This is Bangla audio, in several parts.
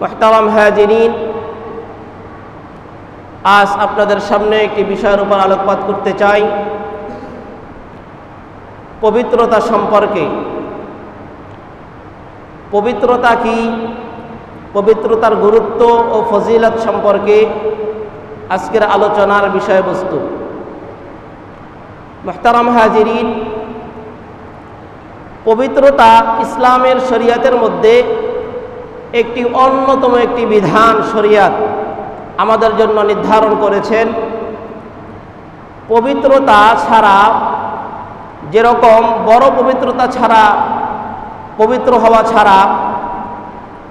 মোহতারাম হাজিরিন, আজ আপনাদের সামনে একটি বিষয়ের উপর আলোকপাত করতে চাই। পবিত্রতা সম্পর্কে। পবিত্রতা কি? পবিত্রতার গুরুত্ব ও ফজিলত সম্পর্কে আজকের আলোচনার বিষয়বস্তু। মোহতারাম হাজিরিন, পবিত্রতা ইসলামের শরিয়াতের মধ্যে একটি অন্যতম একটি বিধান শরিয়াত আমাদের জন্য নির্ধারণ করেছেন। পবিত্রতা ছাড়া, যেরকম বড় পবিত্রতা ছাড়া, পবিত্র হওয়া ছাড়া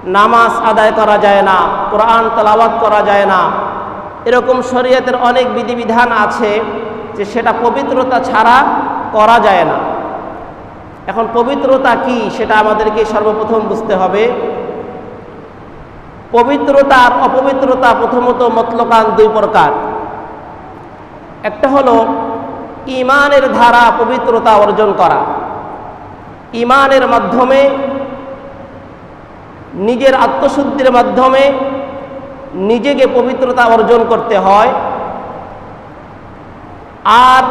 নামাজ আদায় করা যায় না, কোরআন তালাবাত করা যায় না, এরকম শরীয়তের অনেক বিধিবিধান আছে যে সেটা পবিত্রতা ছাড়া করা যায় না। এখন পবিত্রতা কি সেটা আমাদেরকে সর্বপ্রথম বুঝতে হবে। পবিত্রতা আর অপবিত্রতা প্রথমত মতলকান দুই প্রকার। একটা হলো ইমানের ধারা পবিত্রতা অর্জন করা। ইমানের মাধ্যমে, নিজের আত্মশুদ্ধির মাধ্যমে নিজেকে পবিত্রতা অর্জন করতে হয়। আর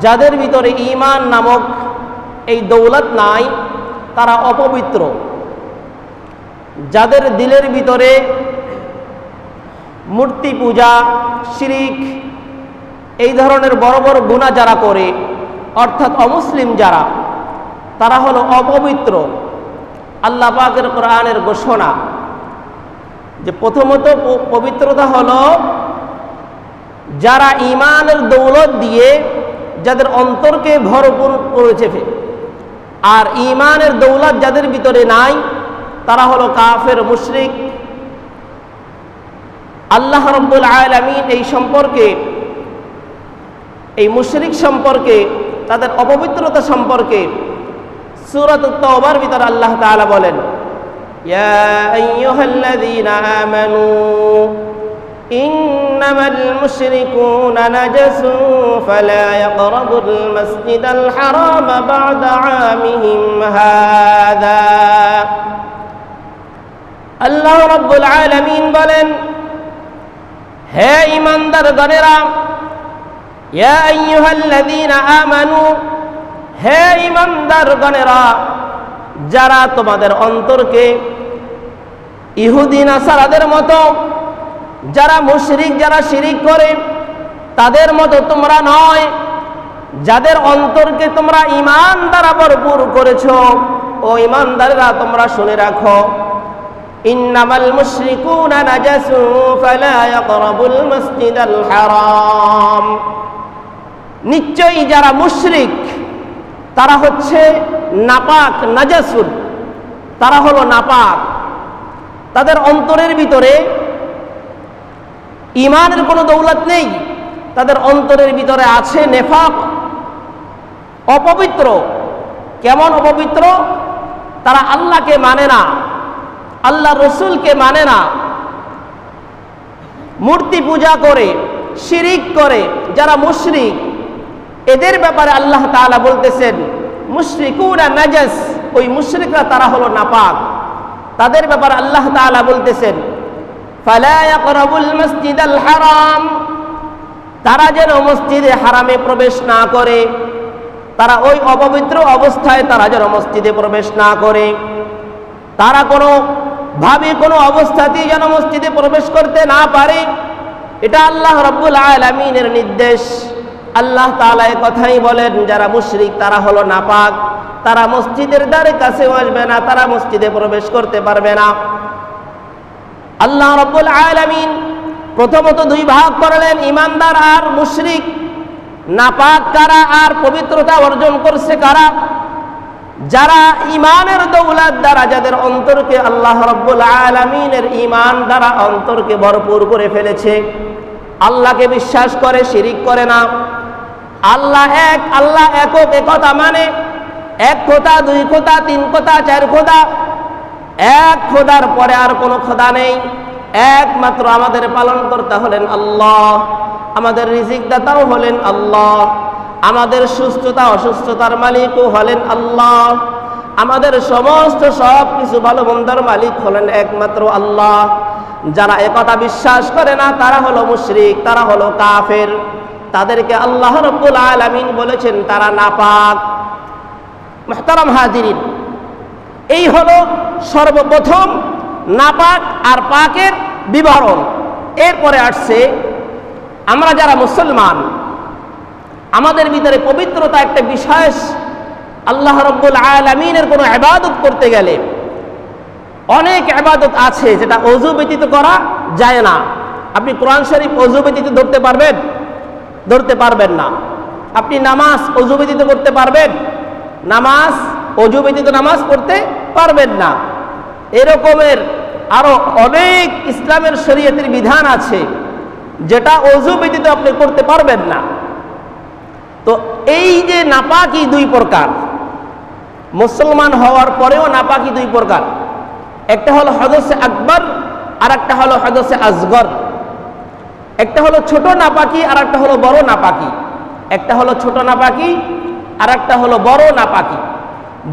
যাদের ভিতরে ইমান নামক এই দৌলত নাই, তারা অপবিত্র। যাদের দিলের ভিতরে মূর্তি পূজা, শিরিক, এই ধরনের বড় বড় গুণা যারা করে, অর্থাৎ অমুসলিম যারা, তারা হলো অপবিত্র। আল্লাহ পাকের কোরআনের ঘোষণা যে প্রথমত পবিত্রতা হলো যারা ইমানের দৌলত দিয়ে যাদের অন্তরকে ভরপুর করেছে আর ইমানের দৌলত যাদের ভিতরে নাই তারা হলো কাফের, মুশরিক। আল্লাহ রব্বুল আলমিন এই সম্পর্কে, এই মুশরিক সম্পর্কে, তাদের অপবিত্রতা সম্পর্কে সুরত তওবার ভিতরে আল্লাহ তাআলা বলেন, ইয়া আইয়ুহাল্লাযীনা আমানু, ইন্নামাল মুশরিকুনা নাজাসু ফালা ইয়াকরাবুল মাসজিদাল হারাম বা'দা আল্লাহ রব্বুল আলমিন বলেন, হে ইমানদার গণেরা আমানু, হে ইমানদার গণেরা যারা তোমাদের অন্তরকে ইহুদিন আসারাদের মতো, যারা মুশরিক, যারা শিরিক করে, তাদের মতো তোমরা নয়, যাদের অন্তরকে তোমরা ইমান দ্বারা ভরপুর করেছ, ও ইমানদারেরা তোমরা শুনে রাখো। ইন্নামাল মুশরিকুনা নাজাসু ফালা ইয়াকরাবুল মাসজিদাল হারাম। নিশ্চয়ই যারা মুশরিক, তারা হচ্ছে নাপাক নাজাসুল তারা হলো নাপাক। তাদের অন্তরের ভিতরে ইমানের কোনো দৌলত নেই। তাদের অন্তরের ভিতরে আছে নেফাক। অপবিত্র। কেমন অপবিত্র? তারা আল্লাহকে মানে না। আল্লাহ রসুলকে মানে না। মূর্তি পূজা করে, শিরিক করে, যারা মুশরিক, এদের ব্যাপারে আল্লাহ তাআলা বলতেছেন মুশরিকুরা নাজাস ওই মুশরিকরা তারা হলো নাপাক। তাদের ব্যাপারে আল্লাহ তাআলা বলতেছেন হারাম তারা যেন মসজিদে হারামে প্রবেশ না করে, তারা ওই অপবিত্র অবস্থায় তারা যেন মসজিদে প্রবেশ না করে। তারা কোনো ভাবে কোনো অবস্থাতেই যেন মসজিদে প্রবেশ করতে না পারে। এটা আল্লাহ রব্বুল আলমিনের নির্দেশ। আল্লাহ তালা কথাই বলেন, যারা মুশরিক তারা হলো নাপাক। তারা মসজিদের দ্বারে কাছেও আসবে না, তারা মসজিদে প্রবেশ করতে পারবে না। আল্লাহ রব্বুল আলমিন প্রথমত দুই ভাগ করলেন, ইমানদার আর মুশরিক। নাপাক কারা আর পবিত্রতা অর্জন করছে কারা? যারা ইমানের দৌলাত দ্বারা, যাদের অন্তরকে আল্লাহ রব্বুল আলমিনের ইমান দ্বারা অন্তরকে ভরপুর করে ফেলেছে, আল্লাহকে বিশ্বাস করে, শিরিক করে না। আল্লাহ এক, আল্লাহ একক, একতা মানে এক খোদা, দুই খোদা, তিন খোদা, চার খোদা। এক খোদার পরে আর কোনো খোদা নেই। একমাত্র আমাদের পালন করতে হলেন আল্লাহ, আমাদের রিজিক দাতাও হলেন আল্লাহ। আমাদের সুস্থতা, অসুস্থতার মালিকও হলেন আল্লাহ। আমাদের সমস্ত সব কিছু ভালো মন্দার মালিক হলেন একমাত্র আল্লাহ। যারা একথা বিশ্বাস করে না, তারা হলো মুশরিক, তারা হলো কাফের। তাদেরকে আল্লাহ রব্বুল আলামিন বলেছেন, তারা নাপাক। মাহতারাম হাজিরিন, এই হলো সর্বপ্রথম নাপাক আর পাকের বিবরণ। এরপরে আসছে, আমরা যারা মুসলমান আমাদের ভিতরে পবিত্রতা একটা বিশেষ আল্লাহ রব্বুল আলমিনের কোনো আবাদত করতে গেলে অনেক আবাদত আছে যেটা অজু ব্যতীত করা যায় না। আপনি কোরআন শরীফ অজু ব্যতীত ধরতে পারবেন? ধরতে পারবেন না। আপনি নামাজ অজু ব্যতীত করতে পারবেন? নামাজ অজু ব্যতীত নামাজ পড়তে পারবেন না। এরকমের আরও অনেক ইসলামের শরীয়তের বিধান আছে যেটা অজু ব্যতীত আপনি করতে পারবেন না। তো এই যে নাপাকি দুই প্রকার, মুসলমান হওয়ার পরেও নাপাকি দুই প্রকার। একটা হলো হদসে আকবর আর একটা হলো হদসে আসগর। একটা হলো ছোট নাপাকি আর একটা হলো বড় নাপাকি। একটা হলো ছোট নাপাকি আর একটা হলো বড় নাপাকি।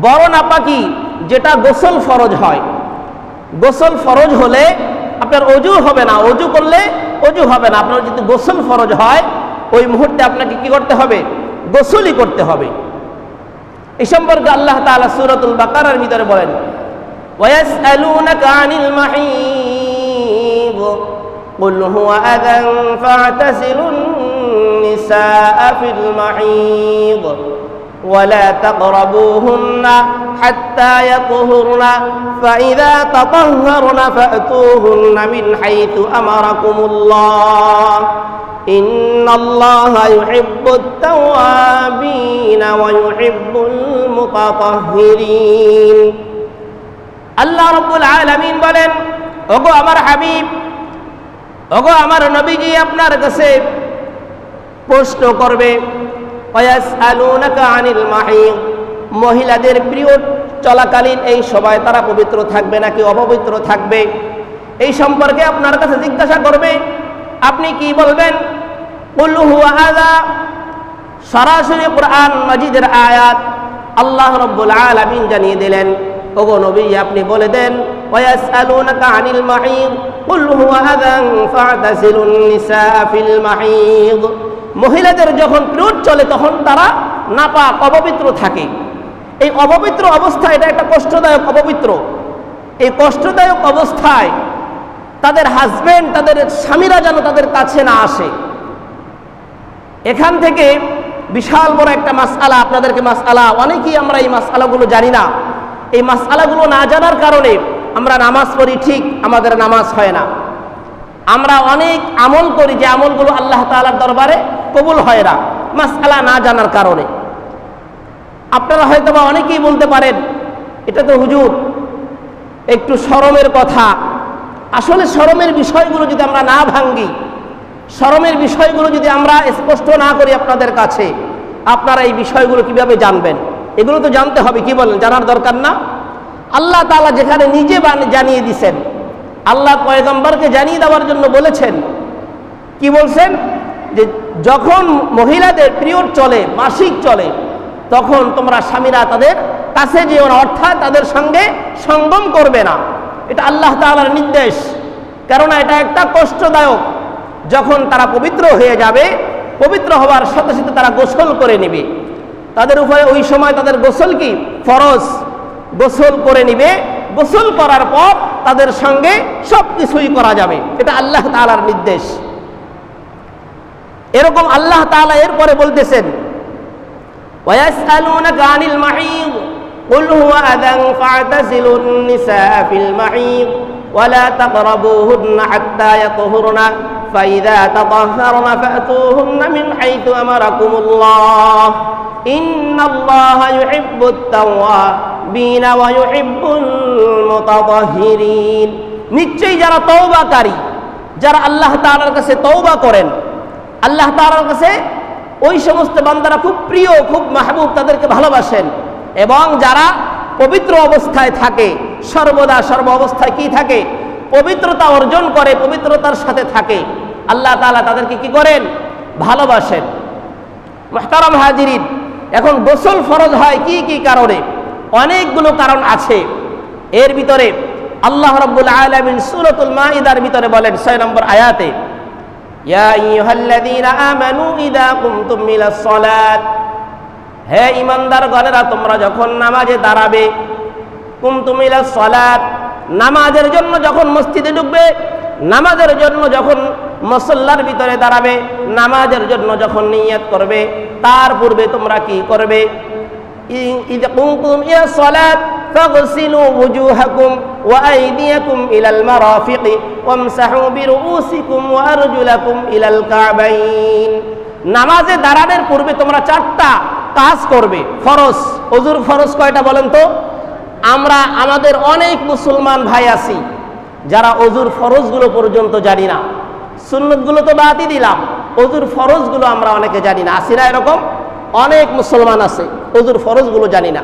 বড় নাপাকি, যেটা গোসল ফরজ হয়। গোসল ফরজ হলে আপনার অজু হবে না। অজু করলে অজু হবে না। আপনার যদি গোসল ফরজ হয়, ওই মুহূর্তে আপনাকে কি করতে হবে? গোসলই করতে হবে এই সম্পর্কে আল্লাহ তাআলা সূরাতুল বাকারার ভিতরে বলেন ويسألونك عن المحيض قل هو أذى فاعتزلوا النساء في المحيض ولا تقربوهن حتى يطهرن فإذا تطهرن فأتوهن من حيث أمركم الله إن الله يحب التوابين ويحب المتطهرين আল্লাহ রব্বুল আলামিন বলেন ওগো আমার হাবিব ওগো আমার নবীজি আপনার কাছে প্রশ্ন করবে ওয়াসআলুনাকা আনিল মাহিদ মহিলাদের পিরিয়ড চলাকালীন এই সময় তারা পবিত্র থাকবে নাকি অপবিত্র থাকবে? এই সম্পর্কে আপনার কাছে জিজ্ঞাসা করবে। আপনি কি বলবেন? সরাসরি কোরআন মাজিদের আয়াত আল্লাহ রব্বুল আলামিন জানিয়ে দিলেন। ওগো নবী, আপনি বলে দেন ওয়াসআলুনাকা আনিল মাহিদ কুল হুয়া মাহিদ মহিলাদের যখন পিরিয়ড চলে, তখন তারা নাপাক অপবিত্র থাকে। এই অপবিত্র অবস্থা, এটা একটা কষ্টদায়ক অপবিত্র। এই কষ্টদায়ক অবস্থায় তাদের হাজবেন্ড তাদের স্বামীরা যেন তাদের কাছে না আসে। এখান থেকে বিশাল বড় একটা মাসআলা, আপনাদেরকে মাসআলা, অনেকেই আমরা এই মাসআলাগুলো জানি না। এই মাসআলাগুলো না জানার কারণে আমরা নামাজ পড়ি, ঠিক আমাদের নামাজ হয় না। আমরা অনেক আমল করি, যে আমলগুলো আল্লাহ তাআলার দরবারে কবুল হয় না, মাসআলা না জানার কারণে। আপনারা হয়তো বা অনেকেই বলতে পারেন, এটা তো হুজুর, একটু শরমের কথা। আসলে শরমের বিষয়গুলো যদি আমরা না ভাঙ্গি, শরমের বিষয়গুলো যদি আমরা স্পষ্ট না করি আপনাদের কাছে, আপনারা এই বিষয়গুলো কীভাবে জানবেন? এগুলো তো জানতে হবে, কি বলেন, জানার দরকার না? আল্লাহ তাআলা যেখানে নিজে জানিয়ে দিছেন, আল্লাহ পয়গম্বরকে জানিয়ে দেওয়ার জন্য বলেছেন, কি বলছেন? যে যখন মহিলাদের পিরিয়ড চলে, মাসিক চলে, তখন তোমরা স্বামীরা তাদের কাছে যেও না, অর্থাৎ তাদের সঙ্গে সঙ্গম করবে না। এটা আল্লাহ তাআলার নির্দেশ। কেননা এটা একটা কষ্টদায়ক। যখন তারা পবিত্র হয়ে যাবে, পবিত্র হওয়ার সাথে সাথে তারা গোসল করে নেবে। তাদের উপরে ওই সময় তাদের গোসল কি? ফরজ। গোসল করে নিবে। গোসল করার পর তাদের সঙ্গে সব কিছুই করা যাবে। এটা আল্লাহ তাআলার নির্দেশ। এরকম আল্লাহ তাআলা এরপরে বলতেছেন ويسألونك عن المحيض قل هو أذى فاعتزلوا النساء في المحيض ولا تقربوهن حتى يطهرن فإذا تطهرن فأتوهن من حيث أمركم الله إن الله يحب التوابين ويحب المتطهرين নিশ্চয়ই যারা তওবাকারী যারা আল্লাহ তাআলার কাছে তওবা করেন আল্লাহ তাআলার কাছে ওই সমস্ত বান্দারা খুব প্রিয়, খুব মাহবুব তাদেরকে ভালোবাসেন। এবং যারা পবিত্র অবস্থায় থাকে, সর্বদা সর্ব অবস্থায় কি থাকে? পবিত্রতা অর্জন করে, পবিত্রতার সাথে থাকে। আল্লাহ তাআলা তাদেরকে কি করেন? ভালোবাসেন। মোহতারাম হাজিরিন, এখন গোসল ফরজ হয় কি কি কারণে? অনেকগুলো কারণ আছে। এর ভিতরে আল্লাহ রব্বুল আলমিন সুরতুল মাইদার ভিতরে বলেন, ছয় নম্বর আয়াতে ইয়া ইহাল্লাযীনা আমানু ইযা কুমতুম ইলাস সালাত। হে ঈমানদারগণেরা, তোমরা যখন নামাজে দাঁড়াবে কুমতুমিলা সলাত, নামাজের জন্য যখন মসজিদে ঢুকবে, নামাজের জন্য যখন মসল্লার ভিতরে দাঁড়াবে, নামাজের জন্য যখন নিয়াত করবে, তার পূর্বে তোমরা কি করবে? ইদ কুমকুম ইয়া সালাত, ফাগসিলু ওযুহাকুম وأيديكم إلى المرافق وامسحوا برؤوسكم وأرجلكم إلى الكعبين নামাজে দাঁড়ানোর পূর্বে তোমরা চারটা কাজ করবে ফরজ অজুর ফরজ কয়টা বলেন তো আমরা আমাদের অনেক মুসলমান ভাই আছি যারা অজুর ফরজগুলো পর্যন্ত জানি না সুন্নতগুলো তো বাদই দিলাম অজুর ফরজগুলো আমরা অনেকে জানি না আসি না এরকম অনেক মুসলমান আছে অজুর ফরজগুলো জানি না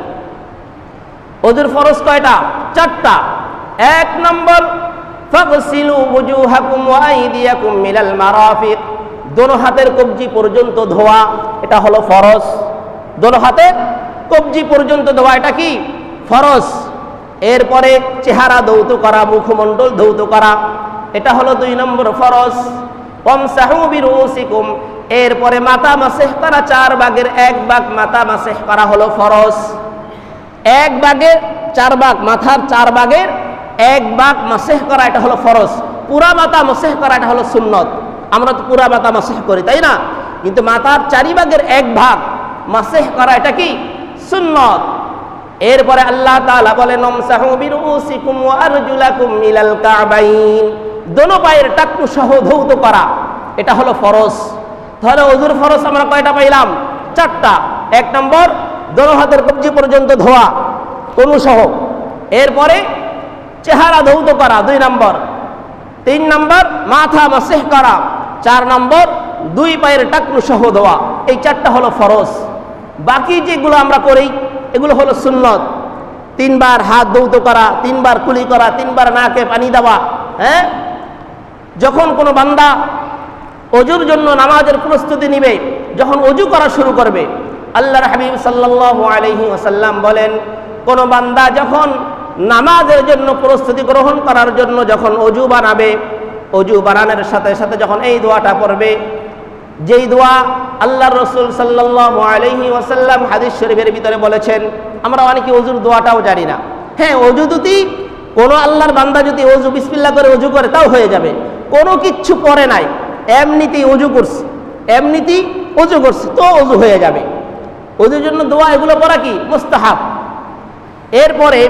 অজুর ফরজ কয়টা চারটা এক নম্বর, ফাগসিলু ওয়াজুহাকুম ওয়া আইদিয়াকুম মিনাল মারাফিক। দোনো হাতের কবজি পর্যন্ত ধোয়া, এটা হলো ফরজ। দোনো হাতের কবজি পর্যন্ত ধোয়া, এটা কি? ফরজ। এরপরে চেহারা ধৌত করা, মুখমণ্ডল ধৌত করা, এটা হলো দুই নম্বর ফরজ। ওমসাহু বিরুসিকুম এরপরে মাতা মাসেহ করা, চার ভাগের এক ভাগ মাতা মাসেহ করা হলো ফরজ। এক ভাগের চার ভাগ, মাথার চার ভাগের এক ভাগ মাসেহ করা এটা হলো ফরজ। পুরা মাথা মাসেহ করা এটা হলো সুন্নত। আমরা তো পুরা মাথা মাসেহ করি, তাই না? কিন্তু মাথার চারি ভাগের এক ভাগ মাসেহ করা এটা কি? সুন্নত। এরপরে আল্লাহ তাআলা বলেন দোনো পায়ের টাকু সহ ধৌত করা, এটা হলো ফরজ। তাহলে অজুর ফরজ আমরা কয়টা পাইলাম? চারটা। এক নম্বর, দোনো হাতের কবজি পর্যন্ত ধোয়া তনু সহ এরপরে চেহারা ধৌত করা, দুই নম্বর। তিন নম্বর, মাথা মাসেহ করা। চার নম্বর, দুই পায়ের টাকনু সহ ধোয়া। এই চারটা হলো ফরজ। বাকি যেগুলো আমরা করি, এগুলো হলো সুন্নত। তিনবার হাত দৌত করা, তিনবার কুলি করা, তিনবার নাকে পানি দেওয়া হ্যাঁ? যখন কোনো বান্দা অজুর জন্য নামাজের প্রস্তুতি নিবে, যখন অজু করা শুরু করবে আল্লাহ হাবিব সাল্লাল্লাহু আলাইহি ওয়াসাল্লাম বলেন, কোনো বান্দা যখন নামাজের জন্য প্রস্তুতি গ্রহণ করার জন্য যখন অজু বানাবে, অজু বানানোর সাথে সাথে যখন এই দোয়াটা পড়বে, যেই দোয়া আল্লাহর রসুল সাল্লাল্লাহু আলাইহি ওয়াসাল্লাম হাদিস শরীফের ভিতরে বলেছেন, আমরা অনেকে অজুর দোয়াটাও জানি না। হ্যাঁ অজু দুটি কোনো আল্লাহর বান্দা যদি অজু বিসমিল্লাহ করে অজু করে, তাও হয়ে যাবে। কোনো কিচ্ছু পরে নাই, এমনিতেই অজু করছে, এমনিতেই অজু করছে, তো অজু হয়ে যাবে। অজুর জন্য দোয়া এগুলো পড়া কি? মুস্তাহাব। এরপরে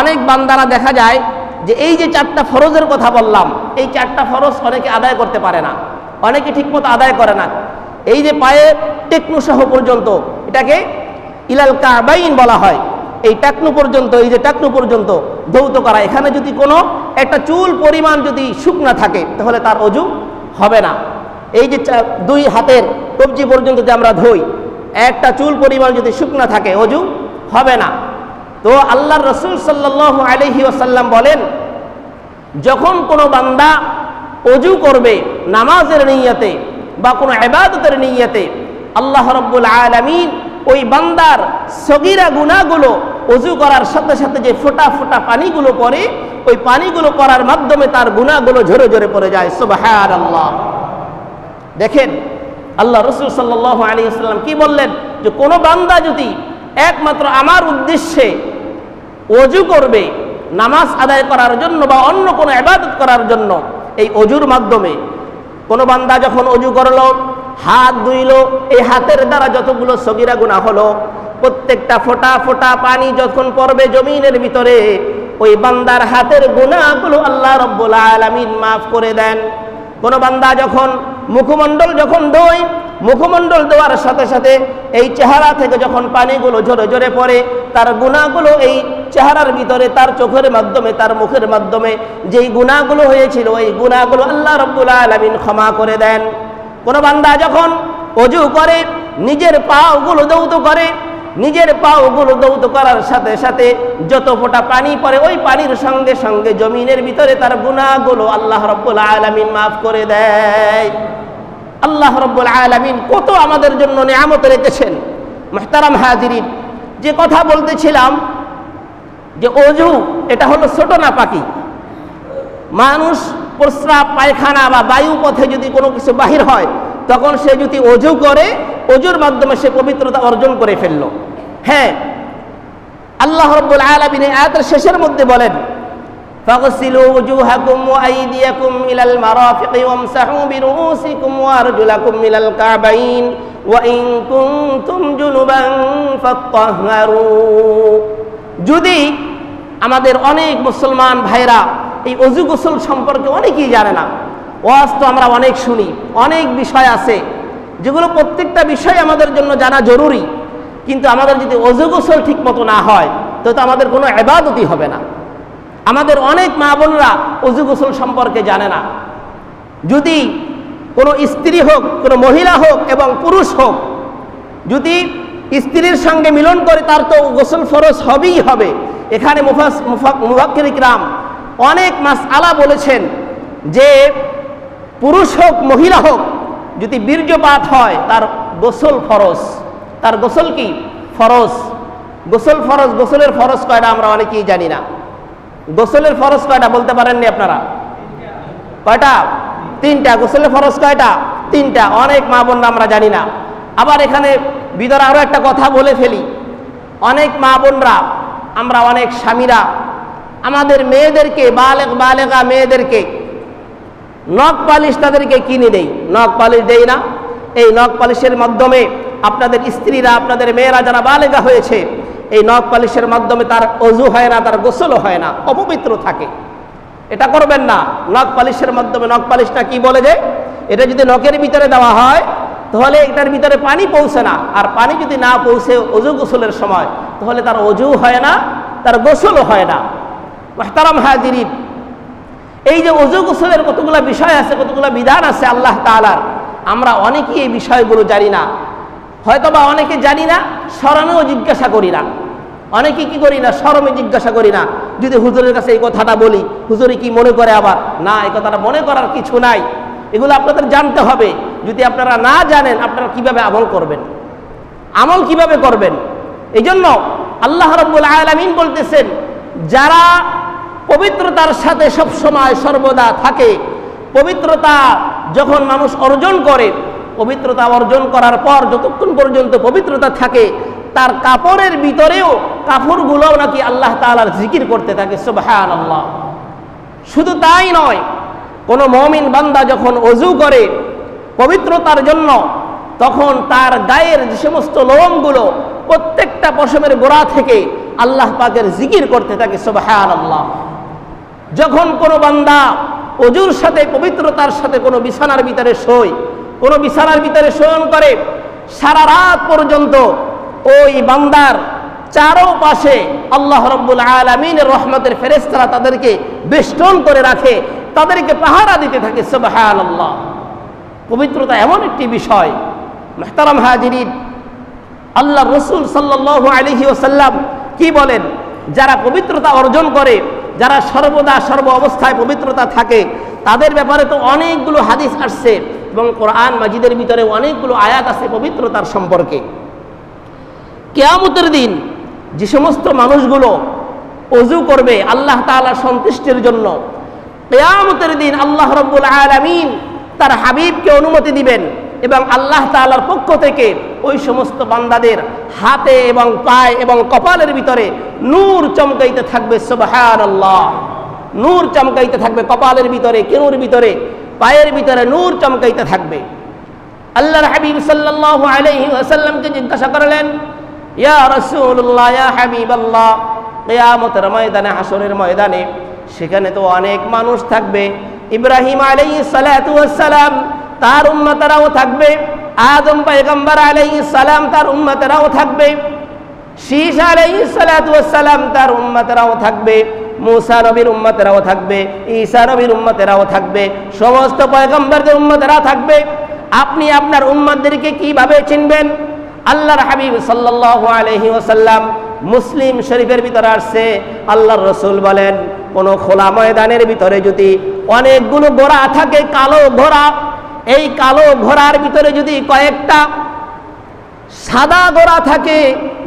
অনেক বান্দারা দেখা যায় যে এই যে চারটা ফরজের কথা বললাম, এই চারটা ফরজ অনেকে আদায় করতে পারে না, অনেকে ঠিকমতো আদায় করে না। এই যে পায়ে টেকনু সহ পর্যন্ত, এটাকে ইলাল কাবাইন বলা হয়। এই টাকনু পর্যন্ত, এই যে টাকনু পর্যন্ত ধৌত করা। এখানে যদি কোনো একটা চুল পরিমাণ যদি শুকনা থাকে, তাহলে তার অজু হবে না। এই যে দুই হাতের কবজি পর্যন্ত যে আমরা ধুই, একটা চুল পরিমাণ যদি শুকনা থাকে, অজু হবে না। তো আল্লাহ রসুল সাল্লাহ আলহি ওসাল্লাম বলেন, যখন কোনো বান্দা অজু করবে নামাজের নিয়তে বা কোনো এবাদতের নিয়তে, আল্লাহ রব্বুল আলমিন ওই বান্দার সগিরা গুণাগুলো অজু করার সাথে সাথে যে ফোটা ফোটা পানিগুলো পড়ে, ওই পানিগুলো করার মাধ্যমে তার গুণাগুলো ঝরে ঝরে পড়ে যায়। সুবাহার আল্লাহ দেখেন, আল্লাহ রসুল সাল্লাহ আলী আসসালাম কি বললেন যে কোনো বান্দা যদি একমাত্র আমার উদ্দেশ্যে অজু করবে, নামাজ আদায় করার জন্য বা অন্য কোনো ইবাদত করার জন্য এই অজুর মাধ্যমে। কোনো বান্দা যখন অজু করল, হাত ধুইল, এই হাতের দ্বারা যতগুলো সগিরা গুণা হলো, প্রত্যেকটা ফোঁটা ফোঁটা পানি যখন পড়বে জমিনের ভিতরে, ওই বান্দার হাতের গুণাগুলো আল্লাহ রব্বুল আলমিন মাফ করে দেন। কোনো বান্দা যখন মুখমণ্ডল যখন দই মুখমণ্ডল দেওয়ার সাথে সাথে এই চেহারা থেকে যখন পানিগুলো ঝরে ঝরে পড়ে, তার গুণাগুলো এই চেহারার ভিতরে, তার চোখের মাধ্যমে, তার মুখের মাধ্যমে যেই গুণাগুলো হয়েছিল ওই গুণাগুলো আল্লাহ রব্বুল আলমিন ক্ষমা করে দেন। কোন বান্দা যখন অজু করে, নিজের পাগুলো দৌত করে, নিজের পাওগুলো দৌত করার সাথে সাথে যত ফোঁটা পানি পড়ে, ওই পানির সঙ্গে সঙ্গে জমিনের ভিতরে তার গুণাগুলো আল্লাহ রব্বুল আলমিন মাফ করে দেয়। আল্লাহ রব্বুল আলমিন কত আমাদের জন্য নিয়ামত রেখেছেন। মেহতারাম হাজিরিন, যে কথা বলতেছিলাম, যে অজু, এটা হলো ছোট না পাখি। মানুষ প্রস্রাব, পায়খানা বা বায়ু পথে যদি কোনো কিছু বাহির হয়, তখন সে যদি অজু করে, অজুর মাধ্যমে সে পবিত্রতা অর্জন করে ফেলল। হ্যাঁ আল্লাহ রব্বুল আলমিন আয়াতের শেষের মধ্যে বলেন فاغسلوا وجوهكم وأيديكم إلى المرافق وامسحوا برؤوسكم وأرجلكم إلى الكعبين وإن كنتم جنبا فاطهروا যদি আমাদের অনেক মুসলমান ভাইরা এই অজু গোসল সম্পর্কে অনেকেই জানে না ওয়াজ তো আমরা অনেক শুনি অনেক বিষয় আছে যেগুলো প্রত্যেকটা বিষয় আমাদের জন্য জানা জরুরি কিন্তু আমাদের যদি অজু গোসল ঠিক মতো না হয় তো তো আমাদের কোনো এবাদতই হবে না আমাদের অনেক মা বোনরা অজু গোসল সম্পর্কে জানে না। যদি কোনো স্ত্রী হোক, কোনো মহিলা হোক এবং পুরুষ হোক, যদি স্ত্রীর সঙ্গে মিলন করে, তার তো গোসল ফরজ হবেই হবে। এখানে মুফাক্কিরাম অনেক মাস আলা বলেছেন যে পুরুষ হোক, মহিলা হোক, যদি বীর্যপাত হয়, তার গোসল ফরজ। তার গোসল কি? ফরজ। গোসল ফরজ, গোসলের ফরজ কয়টা আমরা অনেকেই জানি না। গোসলের ফরজ কয়টা বলতে পারেননি আপনারা? কয়টা? তিনটা। গোসলের ফরজ কয়টা? তিনটা। অনেক মা বোনরা আমরা জানি না। আবার এখানে ভিতরে আরও একটা কথা বলে ফেলি। অনেক মা বোনরা, আমরা অনেক স্বামীরা, আমাদের মেয়েদেরকে, বালেক বালেকা মেয়েদেরকে, নখ পালিশ তাদেরকে কিনে দেই। নখ পালিশ দেই না। এই নখ পালিশের মাধ্যমে আপনাদের স্ত্রীরা, আপনাদের মেয়েরা যারা বালেগা হয়েছে এই নখ পালিশের মাধ্যমে তার অজু হয় না, তার গোসলও হয় না, অপবিত্র থাকে। এটা করবেন না। নখ পালিশের মাধ্যমে, নখ পালিশটা কি বলে যে, এটা যদি নখের ভিতরে দেওয়া হয়, তাহলে এটার ভিতরে পানি পৌঁছে না। আর পানি যদি না পৌঁছে অজু গোসলের সময়, তাহলে তার অজু হয় না, তার গোসলও হয় না। মাহতারাম হাজিরিন, এই যে অজু গোসলের কতগুলো বিষয় আছে, কতগুলো বিধান আছে আল্লাহ তালার আমরা অনেকেই এই বিষয়গুলো জানি না। হয়তো বা অনেকে জানি না, স্মরণেও জিজ্ঞাসা করি না। অনেকে কি করি না, স্মরণে জিজ্ঞাসা করি না। যদি হুজুরের কাছে এই কথাটা বলি হুজুরে কি মনে করে আবার, না, এই কথাটা মনে করার কিছু নাই। এগুলো আপনাদের জানতে হবে। যদি আপনারা না জানেন, আপনারা কীভাবে আমল করবেন? আমল কীভাবে করবেন? এই জন্য আল্লাহ রব্বুল আলমিন বলতেছেন, যারা পবিত্রতার সাথে সব সময় সর্বদা থাকে, পবিত্রতা যখন মানুষ অর্জন করে পবিত্রতা অর্জন করার পর যতক্ষণ পর্যন্ত পবিত্রতা থাকে, তার কাপড়ের ভিতরেও কাপড়গুলোও নাকি আল্লাহ তালার জিকির করতে থাকে সুবহান আল্লাহ শুধু তাই নয়, কোনো মমিন বান্দা যখন অজু করে পবিত্রতার জন্য, তখন তার গায়ের যে সমস্ত লোমগুলো প্রত্যেকটা পশমের গোড়া থেকে আল্লাহ পাকের জিকির করতে থাকে সুবহান আল্লাহ যখন কোনো বান্দা অজুর সাথে, পবিত্রতার সাথে কোনো বিছানার ভিতরে শোয় কোনো বিছানার ভিতরে শয়ন করে, সারা রাত পর্যন্ত ওই বান্দার চারো পাশে আল্লাহ রব্বুল আলমিনের রহমতের ফেরেস্তারা তাদেরকে বেষ্টন করে রাখে, তাদেরকে পাহারা দিতে থাকে সুবহান আল্লাহ পবিত্রতা এমন একটি বিষয়, মেহতারাম হাজিরিন, আল্লাহ রসুল সাল্লাহ আলহি ওসাল্লাম কি বলেন? যারা পবিত্রতা অর্জন করে, যারা সর্বদা সর্ব অবস্থায় পবিত্রতা থাকে, তাদের ব্যাপারে তো অনেকগুলো হাদিস আসছে। এবং কোরআন মাজিদের ভিতরে অনেকগুলো আয়াত আছে পবিত্রতার সম্পর্কে। কেয়ামতের দিন যে সমস্ত মানুষগুলো অজু করবে আল্লাহ তালার সন্তুষ্টির জন্য, কেয়ামতের দিন আল্লাহ রব্বুল আলমিন তার হাবিবকে অনুমতি দিবেন এবং আল্লাহ তালার পক্ষ থেকে ওই সমস্ত বান্দাদের হাতে এবং পায়ে এবং কপালের ভিতরে নূর চমকাইতে থাকবে সুবহান নূর চমকাইতে থাকবে কপালের ভিতরে, কেনুর ভিতরে। পায়ের ভিতরে নূর চমকাইতে থাকবে। আল্লাহর হাবিব সাল্লাল্লাহু আলাইহি ওয়াসাল্লামকে জিজ্ঞাসা করলেন, ইয়া রাসূলুল্লাহ, ইয়া হাবিবাল্লাহ, কিয়ামতের ময়দানে হাসরের ময়দানে সেখানে তো অনেক মানুষ থাকবে। ইব্রাহিম ওয়াস সালাম তার উম্মতেরাও থাকবে। আদম পয়গম্বর আলাইহিস সালাম তার উম্মতেরাও থাকবে। শীষ ওয়াস সালাম তার উম্মতেরাও থাকবে। মুসা নবীর উম্মতেরাও থাকবে, ঈসা নবীর উম্মতেরাও থাকবে, সমস্ত পয়গম্বরদের উম্মতেরা থাকবে। আপনি আপনার উম্মতদেরকে কীভাবে চিনবেন? আল্লাহর হাবিব সাল্লাল্লাহু আলাইহি ওসাল্লাম মুসলিম শরীফের ভিতরে আসছে। আল্লাহর রসুল বলেন, কোন খোলা ময়দানের ভিতরে যদি অনেকগুলো ঘোড়া থাকে, কালো ঘোড়া, এই কালো ঘোড়ার ভিতরে যদি কয়েকটা সাদা ঘোড়া থাকে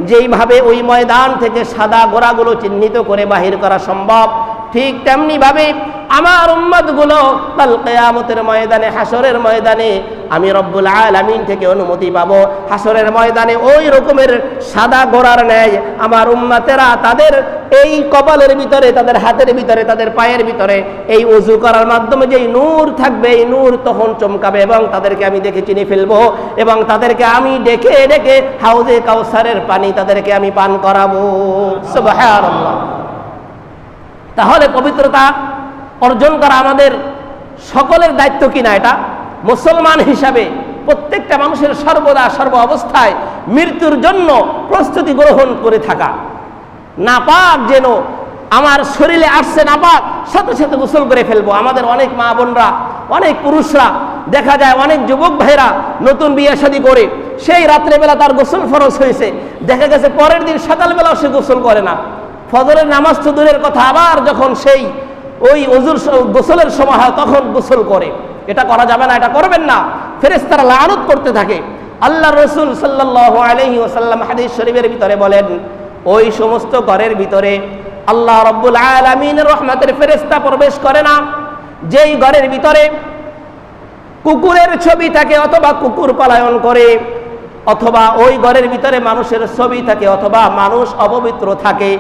যেইভাবে ওই ময়দান থেকে সাদা গোড়াগুলো চিহ্নিত করে বাহির করা সম্ভব ঠিক তেমনি ভাবে আমার উম্মতগুলো কাল কেয়ামতের ময়দানে হাসরের ময়দানে আমি রব্বুল আলামিন থেকে অনুমতি পাবো। হাসরের ময়দানে ওই রকমের সাদা গোড়ার ন্যায় আমার উম্মাতেরা তাদের এই কপালের ভিতরে, তাদের হাতের ভিতরে, তাদের পায়ের ভিতরে এই অজু করার মাধ্যমে যেই নূর থাকবে, এই নূর তখন চমকাবে এবং তাদেরকে আমি দেখে চিনি ফেলব এবং তাদেরকে আমি ডেকে ডেকে হাউজে কাউসারের পানি তাদেরকে আমি পান করাবো। সুবহানাল্লাহ। তাহলে পবিত্রতা অর্জন করা আমাদের সকলের দায়িত্ব কিনা এটা? মুসলমান হিসাবে প্রত্যেকটা মানুষের সর্বদা সর্ব অবস্থায় মৃত্যুর জন্য প্রস্তুতি গ্রহণ করে থাকা। নাপাক যেন আমার শরীরে আসছে নাপাক, সাথে সাথে গোসল করে ফেলব। আমাদের অনেক মা বোনরা, অনেক পুরুষরা, দেখা যায় অনেক যুবক ভাইরা নতুন বিয়ে শাদী করে, সেই রাত্রেবেলা তার গোসল ফরজ হয়েছে। দেখা গেছে পরের দিন সকালবেলাও সে গোসল করে না। ফজরের নামাজ তো দূরের কথা, আবার যখন সেই ওই অজুর গোসলের সময় হয় তখন গোসল করে। এটা করা যাবে না, এটা করবেন না। ফেরেস্তারা লানত করতে থাকে। আল্লাহ রসুল সাল্লাহ আলহি ওসাল্লাম হাদিস শরীফের ভিতরে বলেন, ওই সমস্ত ঘরের ভিতরে আল্লাহ রব্বুল আলমিনের রহমতের ফেরেস্তা প্রবেশ করে না। যেই ঘরের ভিতরে কুকুরের ছবি থাকে অথবা কুকুর পলায়ন করে, অথবা ওই ঘরের ভিতরে মানুষের ছবি থাকে অথবা মানুষ অপবিত্র থাকে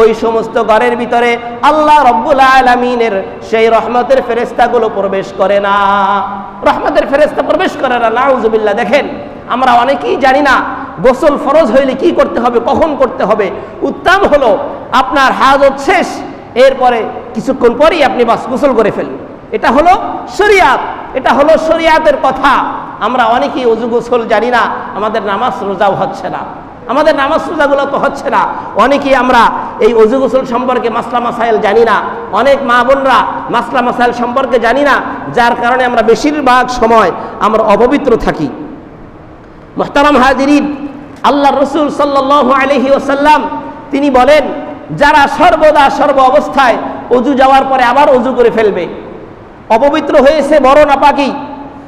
ওই সমস্ত ঘরের ভিতরে আল্লাহ রব্বুল আলমিনের সেই রহমতের ফেরেস্তাগুলো প্রবেশ করে না। রহমতের ফেরেস্তা প্রবেশ করে না। নাউজুবিল্লাহ, দেখেন, আমরা অনেকেই জানি না গোসল ফরজ হইলে কি করতে হবে, কখন করতে হবে। উত্তম হলো আপনার হাজত শেষ, এরপরে কিছুক্ষণ পরেই আপনি বাস গোসল করে ফেলুন। এটা হলো শরিয়াত, এটা হলো শরিয়াতের কথা। আমরা অনেকেই অজু গোসল জানি না, আমাদের নামাজ রোজাও হচ্ছে না। আমাদের নামাজ রোজাগুলো তো হচ্ছে না। অনেকেই আমরা এই অজু গোসল সম্পর্কে মাসলা মাসাইল জানি না। অনেক মা বোনরা মাসলা মাসাইল সম্পর্কে জানি না, যার কারণে আমরা বেশিরভাগ সময় আমরা অপবিত্র থাকি। মোহতারাম হাজিরিন আল্লাহ রসুল সাল্লাহ আলহি ওসাল্লাম তিনি বলেন, যারা সর্বদা সর্ব অবস্থায় অজু যাওয়ার পরে আবার অজু করে ফেলবে। অপবিত্র হয়েছে বড় নাপাকি,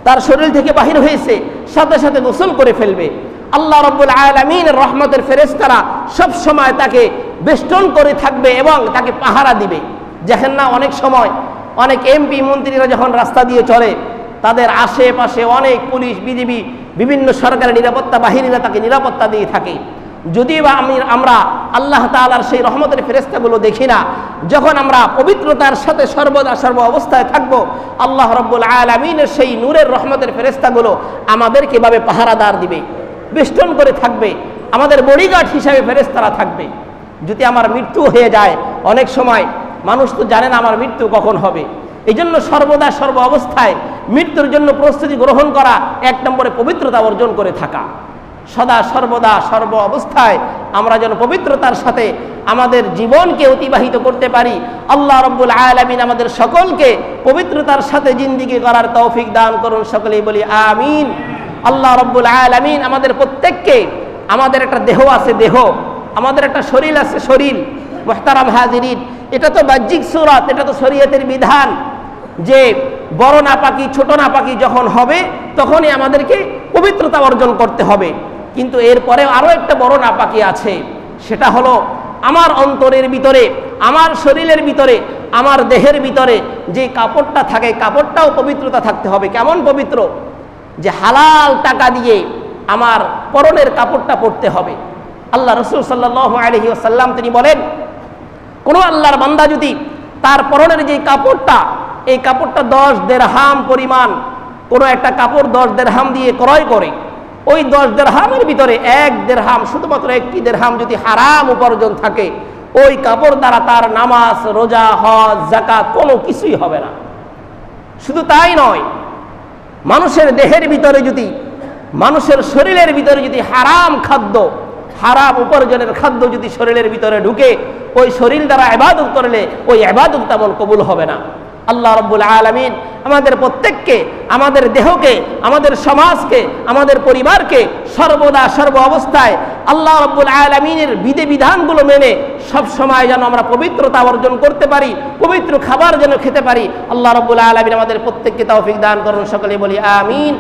তার শরীর থেকে বাহির হয়েছে, সাথে সাথে গোসল করে ফেলবে। আল্লাহ রব্বুল আলমিন রহমতের ফেরেস্তারা সব সময় তাকে বেষ্টন করে থাকবে এবং তাকে পাহারা দিবে। দেখেন না অনেক সময় অনেক এমপি মন্ত্রীরা যখন রাস্তা দিয়ে চলে তাদের আশেপাশে অনেক পুলিশ, বিজিবি, বিভিন্ন সরকারের নিরাপত্তা বাহিনীরা তাকে নিরাপত্তা দিয়ে থাকে। যদিও বা আমি, আমরা আল্লাহ তালার সেই রহমতের ফেরেস্তাগুলো দেখি না, যখন আমরা পবিত্রতার সাথে সর্বদা সর্ব অবস্থায় থাকব, আল্লাহ রব্বুল আলমিনের সেই নূরের রহমতের ফেরেস্তাগুলো আমাদেরকে এভাবে পাহারাদার দিবে। বেষ্টন করে থাকবে, আমাদের বডিগার্ড হিসাবে ফেরেস্তারা থাকবে। যদি আমার মৃত্যু হয়ে যায়, অনেক সময় মানুষ তো জানে না আমার মৃত্যু কখন হবে। এই জন্য সর্বদা সর্ব অবস্থায় মৃত্যুর জন্য প্রস্তুতি গ্রহণ করা এক নম্বরে পবিত্রতা অর্জন করে থাকা। সদা সর্বদা সর্ব অবস্থায় আমরা যেন পবিত্রতার সাথে আমাদের জীবনকে অতিবাহিত করতে পারি। আল্লাহ রব্বুল আলমিন আমাদের সকলকে পবিত্রতার সাথে জিন্দিগি করার তৌফিক দান করুন, সকলেই বলি আমিন। আল্লাহ রব্বুল আলমিন আমাদের প্রত্যেককে, আমাদের একটা দেহ আছে দেহ, আমাদের একটা শরীর আছে শরীর, মোহতারাম হাজিরিন। এটা তো বাহ্যিক সুরত, এটা তো শরীয়তের বিধান যে বড় নাপাকি, ছোট নাপাকি যখন হবে, তখনই আমাদেরকে পবিত্রতা অর্জন করতে হবে। কিন্তু এরপরে আরও একটা বড় নাপাকি আছে, সেটা হলো আমার অন্তরের ভিতরে, আমার শরীরের ভিতরে, আমার দেহের ভিতরে যে কাপড়টা থাকে, কাপড়টাও পবিত্রতা থাকতে হবে। কেমন পবিত্র? যে হালাল টাকা দিয়ে আমার পরনের কাপড়টা পরতে হবে। আল্লাহ রসুল সাল্লাহ আলহি আসাল্লাম তিনি বলেন, কোনো আল্লাহর বান্দা যদি তার পরনের যে কাপড়টা, এই কাপড়টা দশ দেড়হাম পরিমাণ কোনো একটা কাপড় দশ দেড়হাম দিয়ে ক্রয় করে, ওই দশ দেড়হামের ভিতরে এক দেড়হাম, শুধুমাত্র একটি দেড়হাম যদি হারাম উপার্জন থাকে, ওই কাপড় দ্বারা তার নামাজ, রোজা, হজ জাকাত কোনো কিছুই হবে না। শুধু তাই নয় মানুষের দেহের ভিতরে যদি, মানুষের শরীরের ভিতরে যদি হারাম খাদ্য, হারাম উপার্জনের খাদ্য যদি শরীরের ভিতরে ঢুকে, ওই শরীর দ্বারা এবাদত করলে ওই এবাদত তেমন কবুল হবে না। আল্লাহ রব্বুল আলমিন আমাদের প্রত্যেককে, আমাদের দেহকে, আমাদের সমাজকে, আমাদের পরিবারকে সর্বদা সর্ব অবস্থায় আল্লাহ রব্বুল আলমিনের বিধি বিধানগুলো মেনে সব সময় যেন আমরা পবিত্রতা অর্জন করতে পারি, পবিত্র খাবার যেন খেতে পারি। আল্লাহ রব্বুল আলমিন আমাদের প্রত্যেককে তৌফিক দান করুন, সকলে বলি আমিন।